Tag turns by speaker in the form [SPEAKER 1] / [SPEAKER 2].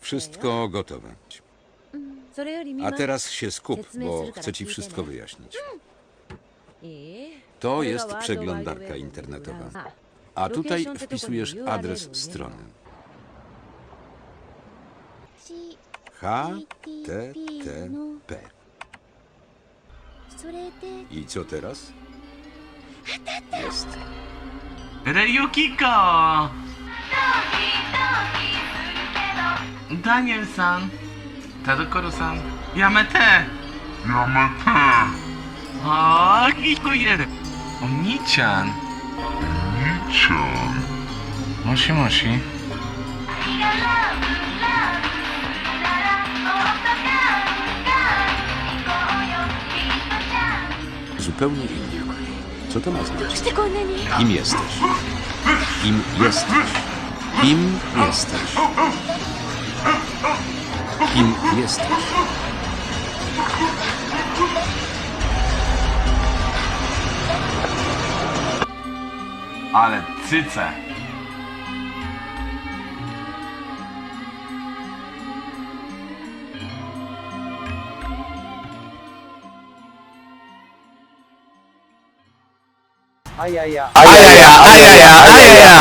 [SPEAKER 1] Wszystko gotowe. A teraz się skup, bo chcę ci wszystko wyjaśnić. To jest przeglądarka internetowa. A tutaj wpisujesz adres strony. HTTP. I co teraz? Jest.
[SPEAKER 2] Ryukiko! Daniel-san, Tadokoro-san, Yamete! Yamete! O, dziękuję! Oni-chan! Oni-chan! Moshi moshi.
[SPEAKER 1] Zupełnie inni. Co to ma znaczyć? Kim jesteś? Kim jesteś? Kim jesteś? Kim jesteś?
[SPEAKER 2] Ale cyce.
[SPEAKER 3] Ajaja.
[SPEAKER 2] Ajaja, ajaja, ajaja!